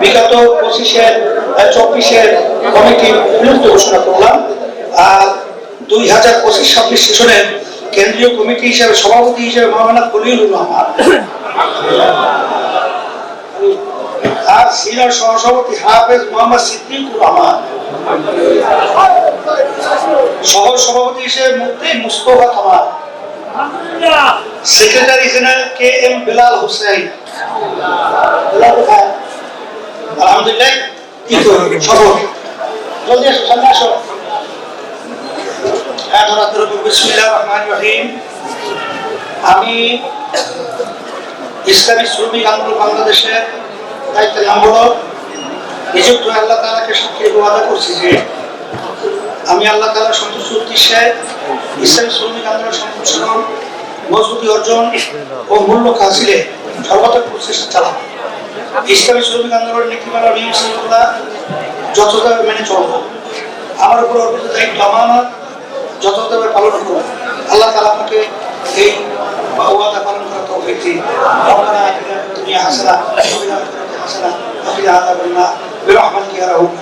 বিগত পঁচিশের চব্বিশের কমিটি বিলুপ্ত ঘোষণা করলাম। আর দুই হাজার পঁচিশ ছাব্বিশ সেশনের কেন্দ্রীয় কমিটি হিসেবে সভাপতি হিসেবে মাওলানা খলিলুর রহমান। আর সিনিয়র সহসভাপতি হাফেজ মোহাম্মদ সিদ্দিকুর রহমান। সহ সভাপতি হিসেবে মুক্তি Mustafa Kamal. Secretary general K M Belal Hossain. আমি ইসলামী শ্রমিক আন্দোলন বাংলাদেশের নিযুক্ত আল্লাহ তালাকে সাক্ষী করছি যে আমি আল্লাহ তালা সন্তুষ্ট উদ্দেশ্যে ইসলামী শ্রমিক আন্দোলন সম্প্রসারণ মজবুতি অর্জন ও মূল্য হাসিলে সর্বাত্মক প্রচেষ্টা চালাবো। ইসলামী শ্রমিক আন্দোলনের নীতিমালা বিমর্শনগুলা যথাযথভাবে মেনে চলব আমার উপর অর্পিত দায়িত্ব আমার যথাযথভাবে পালন করব আল্লাহ তালা আমাকে এই ওয়াদা পালন করা তো ব্যক্তি রমনা দুনিয়া হাসানা হাসানা হাসিনা আদা বন্যা বিরহমান কি আর হোক